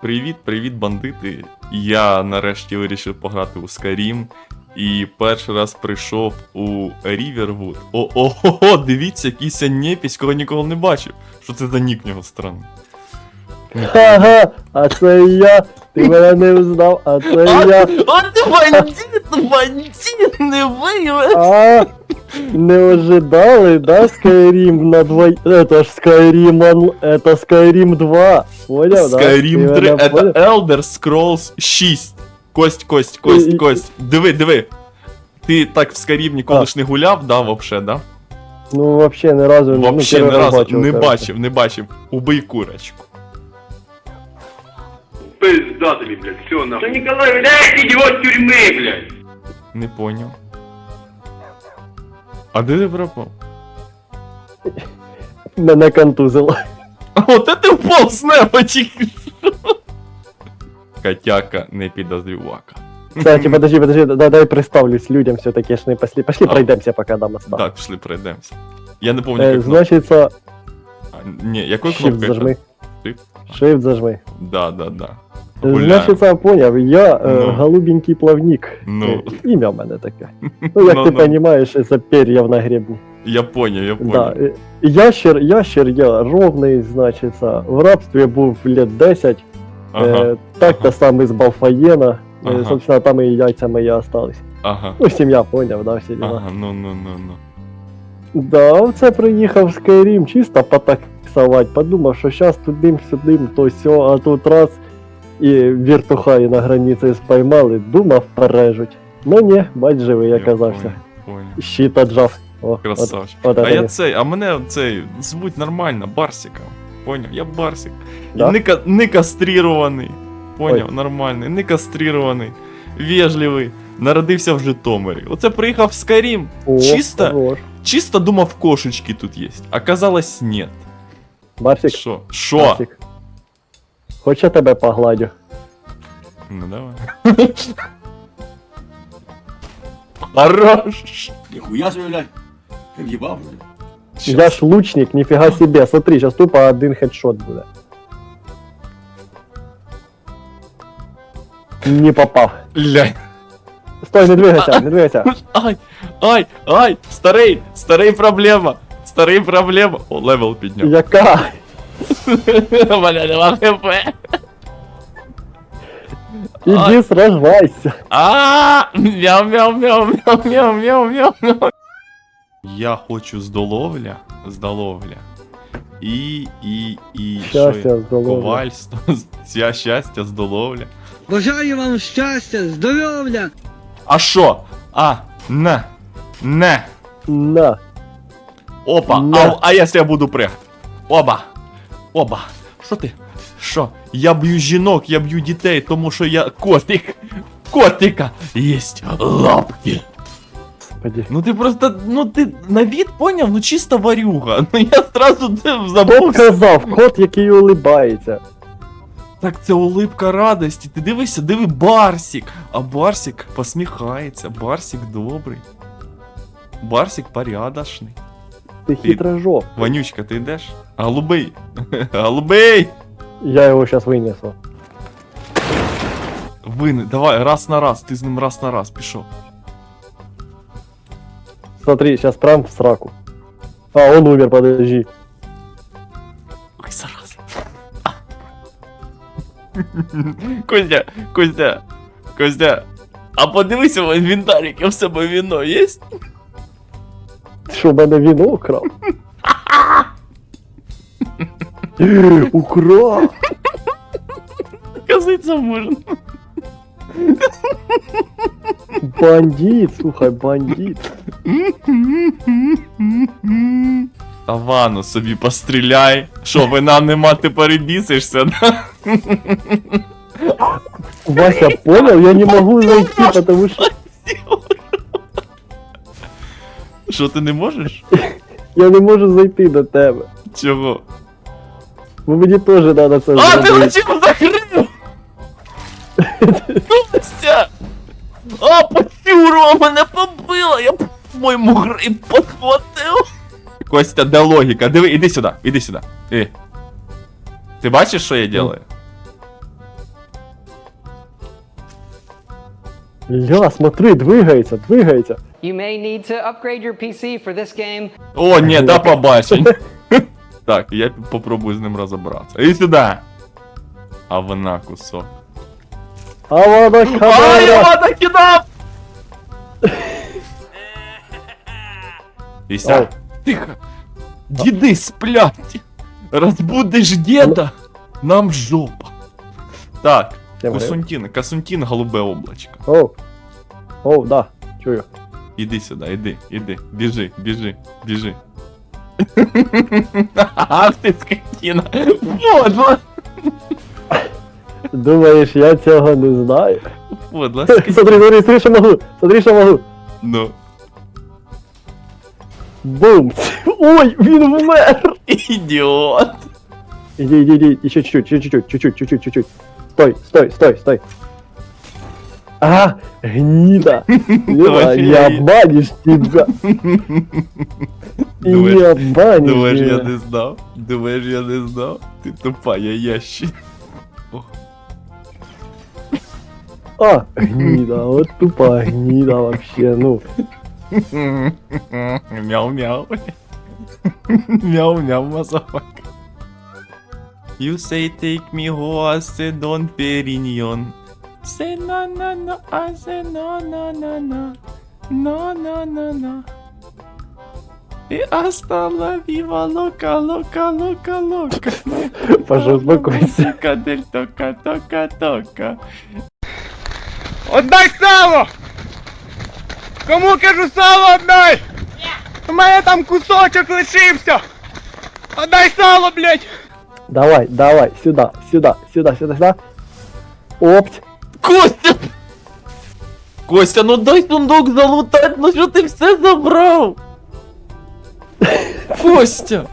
Привіт, привіт, бандити. Я нарешті вирішив пограти у Skyrim. І перший раз прийшов у Рівервуд. О, о, о, о, дивіться, якийсь непісь, кого ніколи не бачив. Що це за нік нього странний? Ага, а це я. Ти мене не взнав, а це я. О, ти бандит, бандит, не виявив! А, не ожидали, да, Skyrim на двоє... Это ж Skyrim, он... это Skyrim 2. Понял, да? Skyrim Ти 3, мене це понял? Elder Scrolls 6. Кость, кость, кость, І- і- кость. Диви, диви. Ти так в Skyrim ніколи ж не гуляв, да, вообще, да? Ну, вообще ни разу ну, Вообще перший не раз разу бачив, не коротше. бачив, не бачив. Убий курочку. Пизда тобі, блядь, все нахуй. Да Николай, блядь, идиот тюрьмы, блядь. Не поняв. А де ти пропав? Мене контузило. А от ти впав з неба тільки що. Котяка не підозрювака. Кстати, подожди, подожди, дай, дай представлюсь людям все-таки, ж не пошли. Пошли А. пройдемся, пока до моста. Так, пішли, пройдемося. Я не пам'ятаю, Э, як кнопка. значит, со- А, Ні, якою shift кнопкою? зажми. Shift? Shift зажми. Да, да, да. Гуляємо. Значит, я понял, я э, Ну. голубенький плавник. Ну. Э, Ім'я в мене таке. Ну, як Ну, ти ну. розумієш, це пер'я на гребні. Я поняв, я Да. поняв. е, Ящер, ящер я ровний, значить, в рабстві був лет 10. Ага, Е, так-то сам із Балфаєна. Е, Ага. Собственно, там і яйця мої остались. ага. Ну, сім'я поняв, да, всі діла. Ага, ну, ну, ну, ну. Да, оце приїхав в Skyrim чисто потаксувати. Подумав, що зараз тудим-сюдим, то сьо, а тут раз і віртухаї на границі спіймали, думав, пережуть. Ну ні, бач живий, я казався. поняв, поняв. Щит отжав. О, от, Красавчик. от, А я не- цей, а мене цей звуть нормально, Барсиком. Поняв? Я Барсик. Да? Не, ка- не кастрирований. Поняв, Ой. нормальний, не кастрирований, вежливий. Народився в Житомирі. Оце приїхав в Skyrim. О, чисто? хорош. Чисто думав, кошечки тут є. Оказалось, нет. Барсик, Що? Що? Барсик. Хоч я тебе погладю. Ну давай. Хорош. Нихуя себе, блядь. Ты въебал, блядь. Я ж лучник, ніфіга себе. Смотри, сейчас тупо один хедшот буде. Не попав. Лянь. Стой, не двигайся, не двигайся. Ай, ай, ай, старий, старий проблема. Старий проблема. О, левел підняв. Яка? У мене нема хп. Іди сражайся. А, мяу, мяу, мяу, мяу, мяу, мяу, мяу, мяу. Я хочу здоловля, здоловля. І, і, і, що я? Щастя, здоров'я. Ковальство, ця щастя, здоловля. Бажаю вам щастя, здоров'я! А що? А, на, не. На. Опа, На. а, а якщо я буду пригати? Оба. Оба. Що ти? Що? Я б'ю жінок, я б'ю дітей, тому що я котик. Котика єсть лапки. Господи. Ну ти просто, ну ти на від поняв, ну чисто варюга. Ну я сразу Хто забув. казав? Кот, який улибається. Так це улипка радості. Ти дивишся, диви Барсік. А Барсік посміхається. Барсік добрий. Барсік порядочний. Ти хитрожоп. Ванючка, ти йдеш? Голубий. Голубий! Я його зараз винесу. Вини, давай, раз на раз, ти з ним раз на раз пішов. Смотри, сейчас прям в сраку. А, он умер, подожди. Ой, зараз. Костя, Костя, Костя. А подивися в інвентарі, яке в себе віно є? Ти що, в мене віно украв? Украв! Казиться можна. Бандит, слухай, бандит. Тавану собі постріляй. Що, вина нема, ти перебісишся, да? Вася, понял? Я не могу зайти, потому что Що ти не можеш? я не можу зайти до тебе. Чого? Ну мені теж треба це А, ти зробити. зачем закрив? Ну, Настя! А, пацюро, мене побило! Я по-моєму гри подхватив. Костя, де логика, Диви, іди сюди, іди сюди. Іди. Ти бачиш, що я делаю? Ля, смотри, двигається, двигається. You may need to upgrade your PC for this game. О, ні, да побачень. Так, я попробую з ним розібратися. І сюди. А вона кусок. А вона Ай, камера! вона кидав! Іся, Ой. тихо. Діди сплять. Розбудиш діда, нам жопа. Так, Я говорю. Косунтін, Косунтін, голубе облачко. Оу. Оу, да, чую. Іди сюди, іди, іди, біжи, біжи, біжи. Ах ти скотина. Подло, Думаєш, я цього не знаю? подло. Смотри, смотри, смотри, що можу, смотри, що можу. Ну, Бум! Ой, він вмер! ідіот. Иди, иди, иди, еще чуть-чуть, чуть-чуть, чуть-чуть, чуть-чуть, чуть-чуть. Стой, стой, стой, стой. А, гнида! Лена, не обманешь тебя. Обманешь Думаєш, я не знав? Думаєш, я не знав? Ти тупая ящик. А, гнида, вот тупая гнида вообще, ну. Мяу-мяу. Мяу-мяу, мазафак. You say take me ho, I say don't perignon. Say no no no, I say no no no no. No no no no. И viva loca, loca, loca, loca. Паша, успокойся. Del toca, toca, toca. Отдай сало! Кому кажу сало отдай! У мене там кусочок лишився! Отдай сало, блядь! Давай, давай, сюда, сюда, сюда, сюда, сюда. Опть. Костя! Костя, ну дай сундук залутать, ну що ти все забрав? Костя!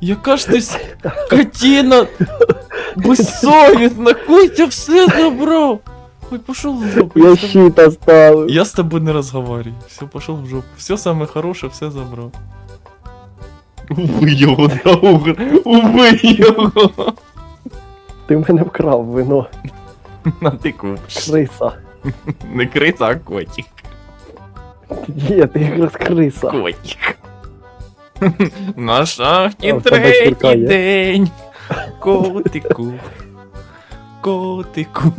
Яка ж ти скотина безсовісна, Костя все забрав! Ой, пошел в жопу. Я Я, з щит оставил. я с тобой не разговариваю. Все, пошел в жопу. Все самое хорошее, все забрал. Убий його, Даугр! Убий його! Ти мене вкрав вино. На ти купиш. Криса. Не криса, а котик. Є, ти якраз криса. Котик. На шахті А, в тебе третій кірка є? день. Котику. Котику.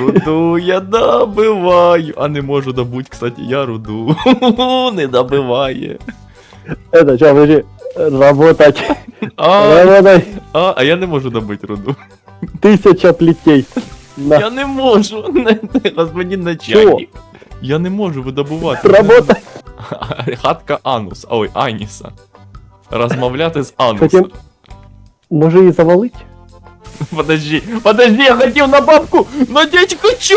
Руду я добиваю. А не можу добуть, кстати, я руду. Не добиває. Это, чё, подожди. Работать. А, Работать. а, а я не можу добити руду. Тисяча плетей. На. Я не можу. Не, не, Господин начальник. Я не можу видобувати. Работай. Хатка Анус. Ой, Аніса. Розмовляти з Анусом. Хотім- Може її завалить? Подожди, подожди, я хотел на бабку, но дядька чё?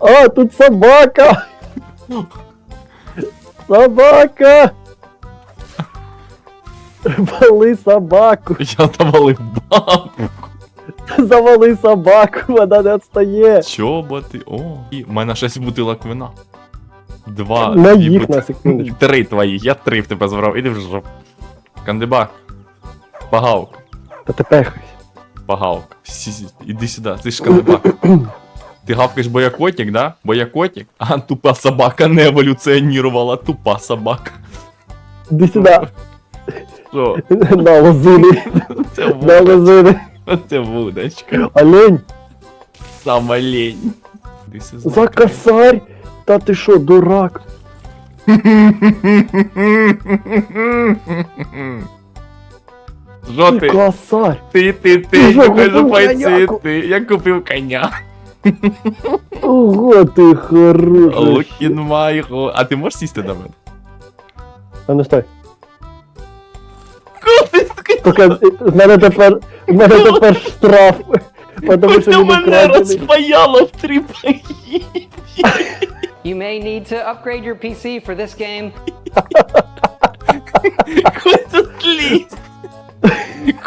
А, тут собака! Собака! Вали собаку! Я завалив бабку. Завали собаку, вона не відстає! Чоботи, о. І в мене 6 бутилок вина. Два. На дві їх бут- на секундочку. Три твої, я три в тебе забрав, іди в жопу. Кандибак. Пагавка, Та ти пехайся. пагавка. Сі- сі, Іди сюди, ти ж кандибак. Ти гавкаєш бо я котик, да? Бо я котик? А тупа собака не еволюціонувала, тупа собака. Іди сюди. Що? На лозини. Це На лозини. Це вудочка. Олень. Сама лень. Ти все За косарь. Та ти що, дурак? Що Ти ти? косарь. Ти, ти, Ти ти, що, я кажу купив пайці, коняку? ти. Я купив коня. Ого, ти хороший. Лукін майго. А ти можеш сісти до мене? А ну стой. Коти, скажи, Тільки в мене тепер, в мене тепер штраф. Потому що ти він мене украдений. розпаяло в три паї. You may need to upgrade your PC for this game. Костя зліз.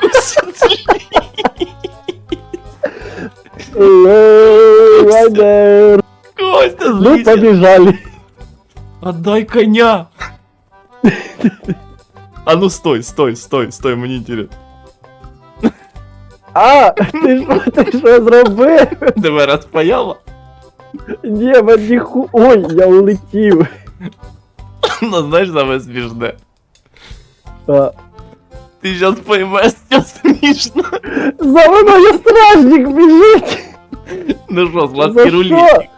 Костя зліз. Эй, Вайдер. Костя Ну, зліз. побежали. Отдай коня. А ну стой, стой, стой, стой, мені интересно. А, ти що, ти що зробив? Тебе розпаяло? Ні, мені ху... Ой, я улетів. Ну знаєш, саме смішне. А, Ти зараз поймеш, що смішно. за мною стражник біжить! Ну що, За сладкий що? рулетик.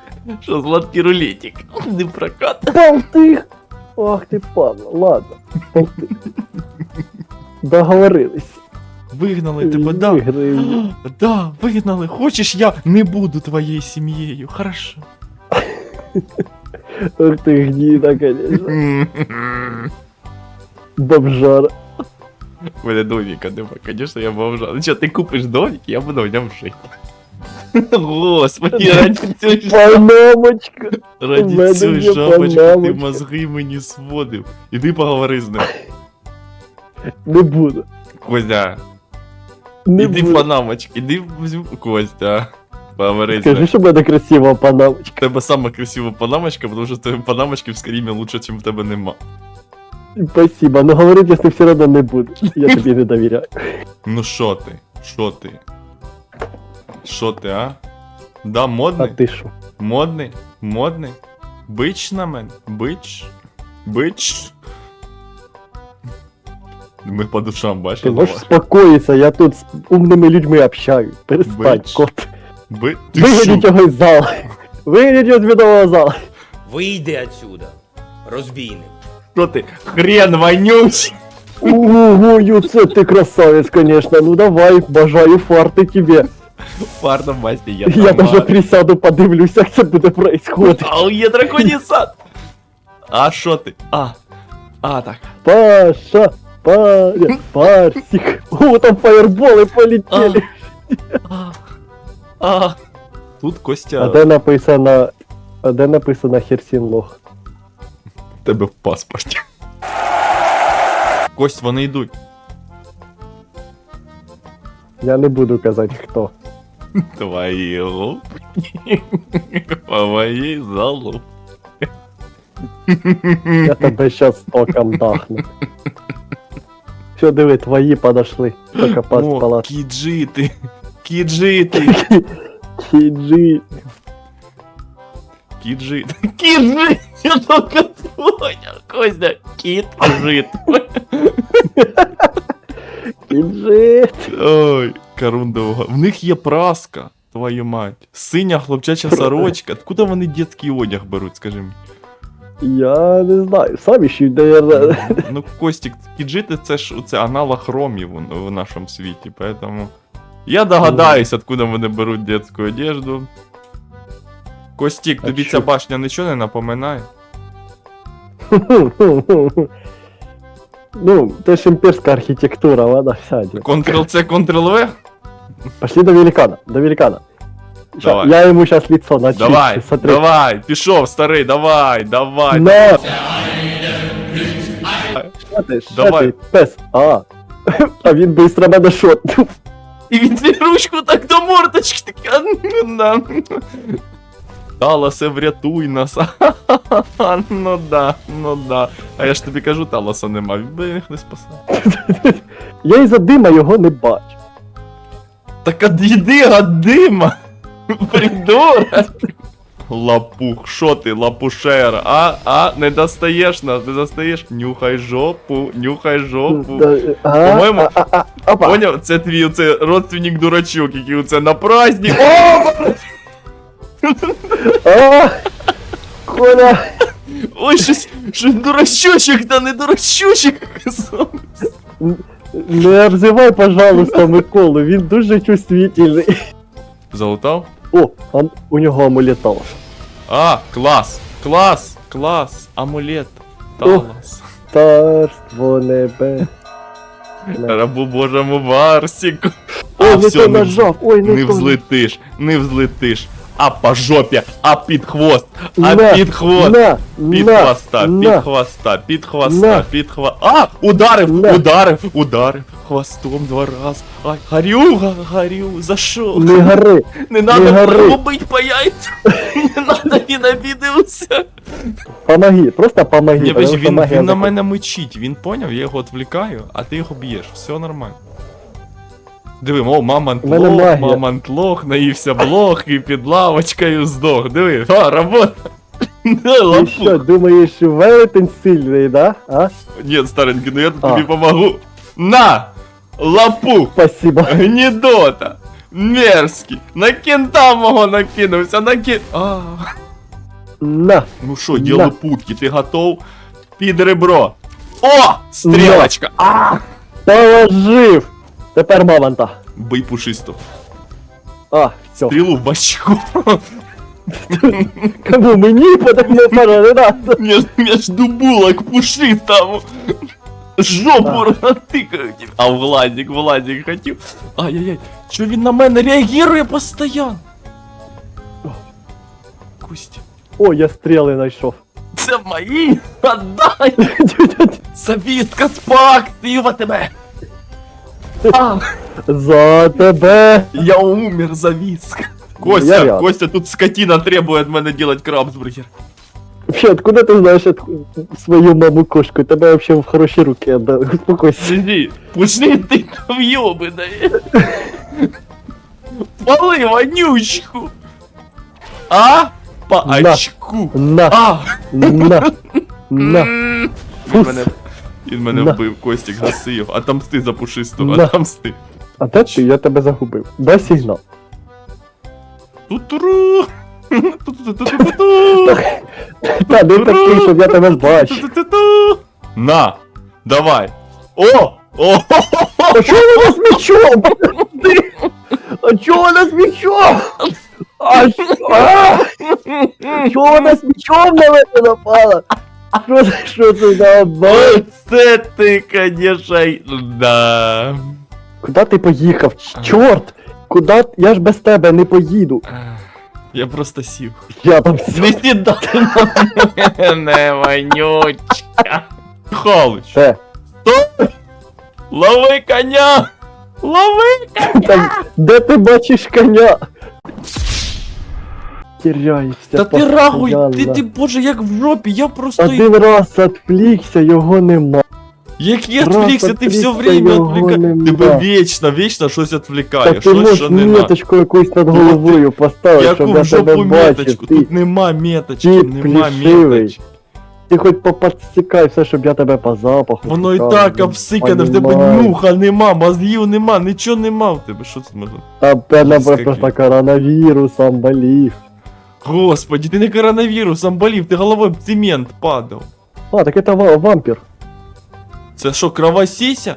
Що, сладкий рулетик? Не прокат. Болтих! Ох ти падла, ладно. Болтих. Договорились. Вигнали тебе, да. Да, вигнали. Хочеш, я не буду твоєю сім'єю. Хорошо. Ох ти гніда, конечно. Бомжара. У мене доміка нема, звісно, я бомжа. Ну що, ти купиш домик, я буду в ньому жити. Господи, цієї ж- Панамочка. мене цієї жабочки ти мозги мені сводив. Іди поговори з ним. Не буду. Костя, Не іди буду. панамочки, іди візьму Костя. Поговори Скажи, ним. що в мене красива панамочка. У тебе сама красива панамочка, тому що в тебе панамочки в скрімі лучше, ніж в тебе нема. Спасибо, но говорить я все одно не буду. Я тобі не довіряю. Ну що ти? Що ти? Що ти, а? Да, модний? А ти що? Модний? Модний? Бич на мене? Бич? Бич? Ми по душам Ти бачили? можеш спокоїтися, я тут з умними людьми общаюсь. Перестань, Бич. кот. Би... Ти Вигоніть що? його із зала. Вигоніть його з відового зала. Вийди отсюда, розбійник. Що ти? Хрен вонючий! Ого, це ти красавець, конечно. Ну давай, бажаю фарти тебе. Парна масті, я Я даже присяду, подивлюсь, як це буде происходить. А є драконій сад! А що ти? А. А, так. Паша, паря, парсик. О, там фаерболи полетели. А. А. Тут А Костя де написано... А де написано Херсін лох? тебе в паспорті. Кость, вони йдуть. Я не буду казати хто. Твои лупки по моей залу. Я тебе щас током дахну. Все, диви, твої подошли. Тільки пас О, палат. кіджити. Кіджити. Кіджи. Кіджити. Кіджит. Я только понял. Костя, кіт жит. Кіджи. Ой, корундового. В них є праска. Твою мать. Синя хлопчача сорочка. Откуда вони дитячий одяг беруть, скажи мені? Я не знаю, самі ще наверное. Ну, Костік, кіджити це ж це аналог ромів в, нашому світі, поэтому. Я догадаюсь, откуда вони беруть детську одежду. Костік, А тобі чо? ця башня нічого не напоминає? Ну, це ж імперська архітектура, вона вся. Ctrl-C, Ctrl-V? Пошли до великана, до великана. Давай. Я ему сейчас лицо начищу. Давай, смотри. давай, пішов, старий, давай, давай. На! Що ти, що Давай. ти, пес? А. А він быстро мене шотнув. І він цю ручку так до мордочки таке. ну, на. Таласе, врятуй нас. ну да, ну да. А я ж тобі кажу, Таласа нема, він би їх не спасав. Я із-за дима його не бачу. Так одійди, гадима! Придурок! Лапух, що ти, лапушера? А, а, не достаєш нас, не достаєш? Нюхай жопу, нюхай жопу. По-моєму-. Поняв? Це твій оце родственник дурачок, який оце на праздник. О! Коля, Ой, щось, щось дурачочок, та не дурачочок. не обзивай, пожалуйста, Миколу, він дуже чувствительний. Залутав? О, а у нього амулет амулетал. А, клас, клас, клас, амулет. Талас. Царство небе. Рабу божому Барсіку. Ой, не то не, нажав, ой, не, не то. взлетиш, не взлетиш. А по жопі, а під хвост, а На, під хвост. На, Під на, хвоста, під на. хвоста, під хвоста, На. під хвоста. А! Ударив! На. Ударив! Ударив! Хвостом два раз. Ай, горю, горю, за що? Не гори. Не надо було по яйцям. Не надо, він обідився. Помоги, просто помоги. Потому він, він на мене мечить, він поняв, я його відвлікаю, а ти його б'єш, все нормально. Диви, о, мамонт У лох, магія. мамонт лох, наївся блох і під лавочкою здох. Диви, а, робота. Ти що, думаєш, велетень сильний, да? А? Ні, старенький, ну я А. тобі помогу. На! Лапу! Спасибо. Гнідота! Мерзкий! На кента мого накинувся, на кен... А. На. Ну що, діло путки, ти готов? Під ребро. О! Стрілочка! А! Положив. Тепер мамонта. Бий пушисто. А, все. Стрілу в бачку. Кому мені потому пора не надо. Між, между булок пушистому. Жопу натикають. А Владик, Владик хотів. Ай-яй-яй, що він на мене реагує постійно? Костя. О, я стріли знайшов. Це мої! Отдай! Завістка спактива тебе! А, За тебе. я умер, завістка. Я Костя, рядом. Костя, тут скотина требует мене делать крабсбургер. Вообще, откуда ти знаєш эту свою маму кошку? Тебе вообще в хороші руки отдав. Успокойся. Сиди, пошли ты въебаная. Палы вонючку. А? По На. очку. На, А! на, на. М. Він Фус. мене, Він мене вбив, Костік гасив. Отомсти за пушистого, На. отомсти. А де ти? Я тебе загубив. Дай сигнал. Ту-туру. Ту-ту-ту-ту-ту-ту. Та не такий, щоб я тебе бачив. Ту-ту-ту-ту. На, давай. О! О! А чого вона з мечом? А чого вона з мечом? А що? А! Чого вона з мечом на мене напала? Що це, що за обман? Оце ти, конечно, да. Куди ти поїхав? Чорт! Куди? Я ж без тебе не поїду. Я просто сів. Я там все. Не сідай на мене, вонючка. Халич, Те, лови коня! Лови! там, де ти бачиш коня? Теряєшся Та ти рахуй, ти, ти, боже, як в жопі, я просто... Один раз отвлікся, його нема. Як я Раз відвлікся, ти все время нема. Тебе вічно, вічно щось Так відвлікає, ти що не меточку якусь над головою поставити, Яку щоб в я тебе жопу бачив. меточку? Ти, Тут нема меточки, ти нема меточки. ти хоч поподстікай все, щоб я тебе по запаху. Воно і так обсикане, в тебе нюха нема, мозгів нема, нічого нема в тебе. Що це можна? Та в мене просто коронавірусом болів. Господи, ти не коронавірусом болів, ти головою в цемент падав. А, так это ва- вампір. Це що, кровосіся?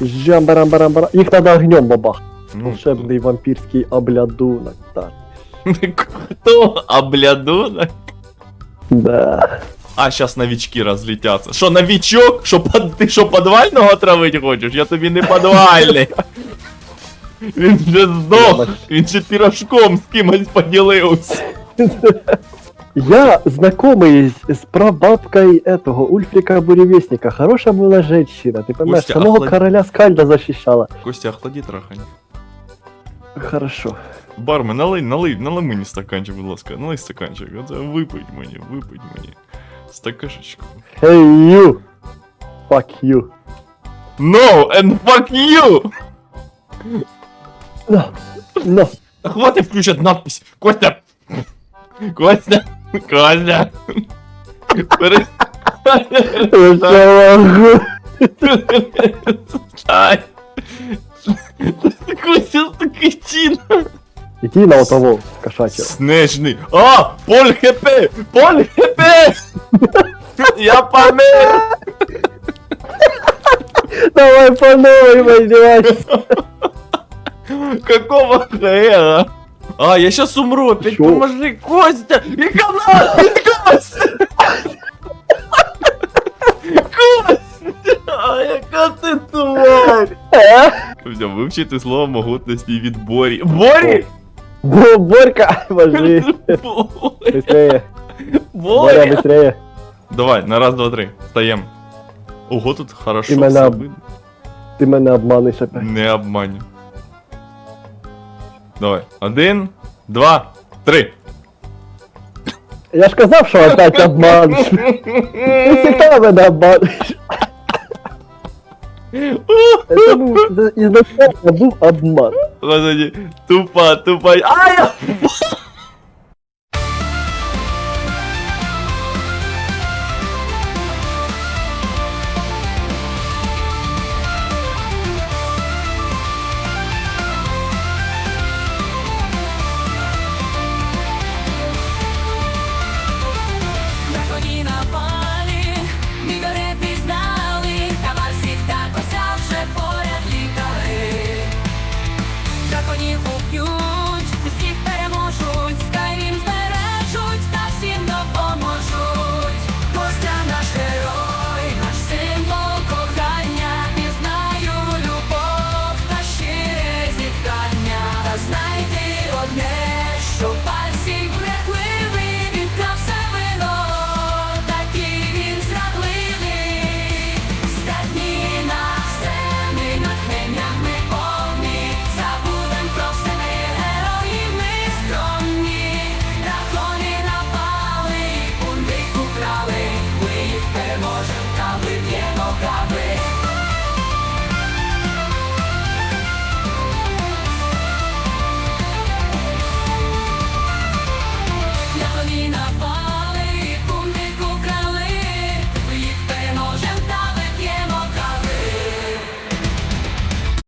Жамбарам-барам-барам. Їх надо огнем бабах. Ну, Волшебний вампірський облядунок. Так. Хто? Облядунок? Да. А, щас новички розлетяться. Що, новичок? Що, под... ти що, подвального травить хочеш? Я тобі не подвальний. Він же здох, він же пірожком з кимось поділився. Я знакомый с, с прабабкой этого Ульфрика Буревестника. Хорошая была женщина, ты понимаешь, Костя, самого охлади- короля Скальда защищала. Костя, охлади трохи. Хорошо. Бармен, налий, налий, налий мені стаканчик, будь ласка, налий стаканчик. Оце випить мені, випить мені. Стакашечку. Hey you! Fuck you. No, and fuck you! No, no. Та Хватит включать надпись. Костя! Костя! Костя! Иди на того кошачьего. Снежний. А! Поль хп! Поль хп! Я помер! Давай по новой поднимайся. Какого хера? А, я сейчас умру, опять Чё? поможи, Костя! И канал! Костя! Костя! А, яка ти тварь! Все, вивчити слово могутності від Борі. Борі! Бо- Борька, божи. Борі! Быстрее. Боря, Боря! быстрее. Давай, на раз, два, три. Встаем. Ого, тут хорошо Імена- все видно. Ти мене обманеш опять. Не обманю. Давай. Один, два, три. Я ж казав, що опять обманеш. Ти всегда мене обманеш. Це був ізначально був обман. Господи, тупа, тупа. Ай!